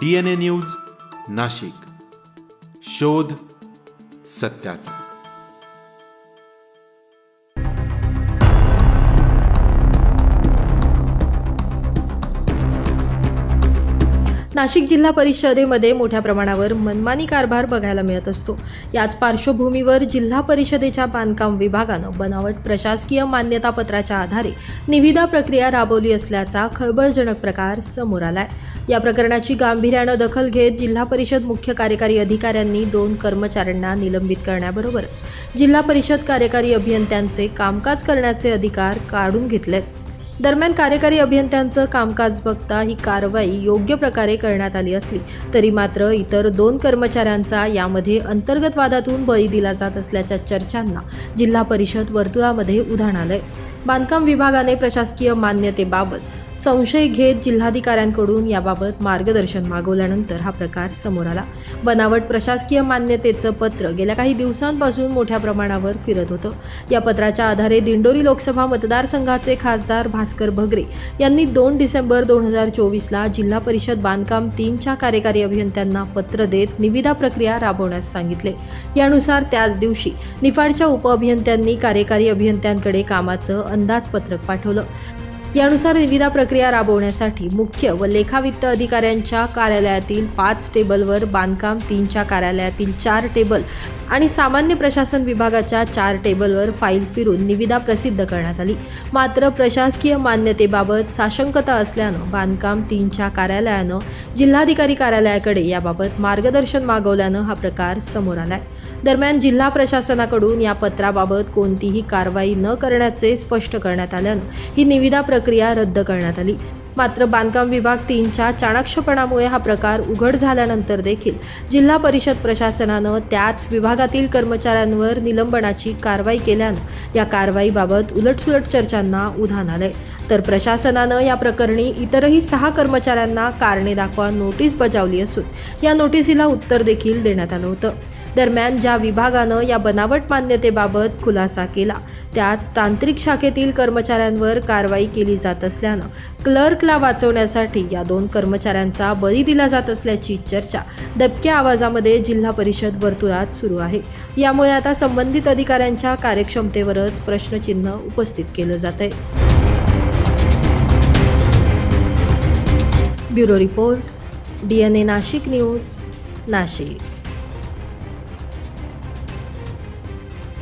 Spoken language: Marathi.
D N A news Nashik. शोध सत्याचा. नाशिक जिल्हा परिषदेमध्ये मोठ्या प्रमाणावर मनमानी कारभार बघायला मिळत असतो. याच पार्श्वभूमीवर जिल्हा परिषदेच्या बांधकाम विभागानं बनावट प्रशासकीय मान्यतापत्राच्या आधारे निविदा प्रक्रिया राबवली असल्याचा खळबळजनक प्रकार समोर आलाय. या प्रकरणाची गांभीर्यानं दखल घेत जिल्हा परिषद मुख्य कार्यकारी अधिकाऱ्यांनी दोन कर्मचाऱ्यांना निलंबित करण्याबरोबरच जिल्हा परिषद कार्यकारी अभियंत्यांचे कामकाज करण्याचे अधिकार काढून घेतलेत दरम्यान कार्यकारी अभियंत्यांचं कामकाज बघता ही कारवाई योग्य प्रकारे करण्यात आली असली तरी मात्र इतर दोन कर्मचाऱ्यांचा यामध्ये अंतर्गत वादातून बळी दिला जात असल्याच्या चर्चांना जिल्हा परिषद वर्तुळामध्ये उधाण आलंय. बांधकाम विभागाने प्रशासकीय मान्यतेबाबत संशय घेत जिल्हाधिकाऱ्यांकडून याबाबत मार्गदर्शन मागवल्यानंतर हा प्रकार समोर आला. बनावट प्रशासकीय मान्यतेचं पत्र गेल्या काही दिवसांपासून मोठ्या प्रमाणावर फिरत होतं. या पत्राच्या आधारे दिंडोरी लोकसभा मतदारसंघाचे खासदार भास्कर भगरे यांनी दोन डिसेंबर दोन हजार चोवीसला जिल्हा परिषद बांधकाम तीनच्या कार्यकारी अभियंत्यांना पत्र देत निविदा प्रक्रिया राबवण्यास सांगितले. यानुसार त्याच दिवशी निफाडच्या उपअभियंत्यांनी कार्यकारी अभियंत्यांकडे कामाचं अंदाजपत्रक पाठवलं. यानुसार निविदा प्रक्रिया राबवण्यासाठी मुख्य व लेखावित्त अधिकाऱ्यांच्या कार्यालयातील पाच टेबलवर बांधकाम तीनच्या कार्यालयातील चार टेबल आणि सामान्य प्रशासन विभागाच्या चार टेबलवर फाईल फिरून निविदा प्रसिद्ध करण्यात आली. मात्र प्रशासकीय मान्यतेबाबत साशंकता असल्यानं बांधकाम तीनच्या कार्यालयानं जिल्हाधिकारी कार्यालयाकडे याबाबत मार्गदर्शन मागवल्यानं हा प्रकार समोर आलाय. दरम्यान जिल्हा प्रशासनाकडून या पत्राबाबत कोणतीही कारवाई न करण्याचे स्पष्ट करण्यात आल्यानं ही निविदा प्रक्रिया रद्द करण्यात आली. मात्र बांधकाम विभाग तीनच्या चाणाक्षपणामुळे हा प्रकार उघड झाल्यानंतर देखील जिल्हा परिषद प्रशासनानं त्याच विभागातील कर्मचाऱ्यांवर निलंबनाची कारवाई केल्यानं या कारवाईबाबत उलटसुलट चर्चांना उधाण आलंय. तर प्रशासनानं या प्रकरणी इतरही सहा कर्मचाऱ्यांना कारणे दाखवा नोटीस बजावली असून या नोटिसीला उत्तर देखील देण्यात आलं होतं. दरम्यान ज्या विभागानं या बनावट मान्यतेबाबत खुलासा केला त्याच तांत्रिक शाखेतील कर्मचाऱ्यांवर कारवाई केली जात असल्यानं क्लर्कला वाचवण्यासाठी या दोन कर्मचाऱ्यांचा बळी दिला जात असल्याची चर्चा दबक्या आवाजामध्ये जिल्हा परिषद वर्तुळात सुरू आहे. यामुळे आता संबंधित अधिकाऱ्यांच्या कार्यक्षमतेवरच प्रश्नचिन्ह उपस्थित केलं जात आहे bureau report D N A Nashik news Nashik.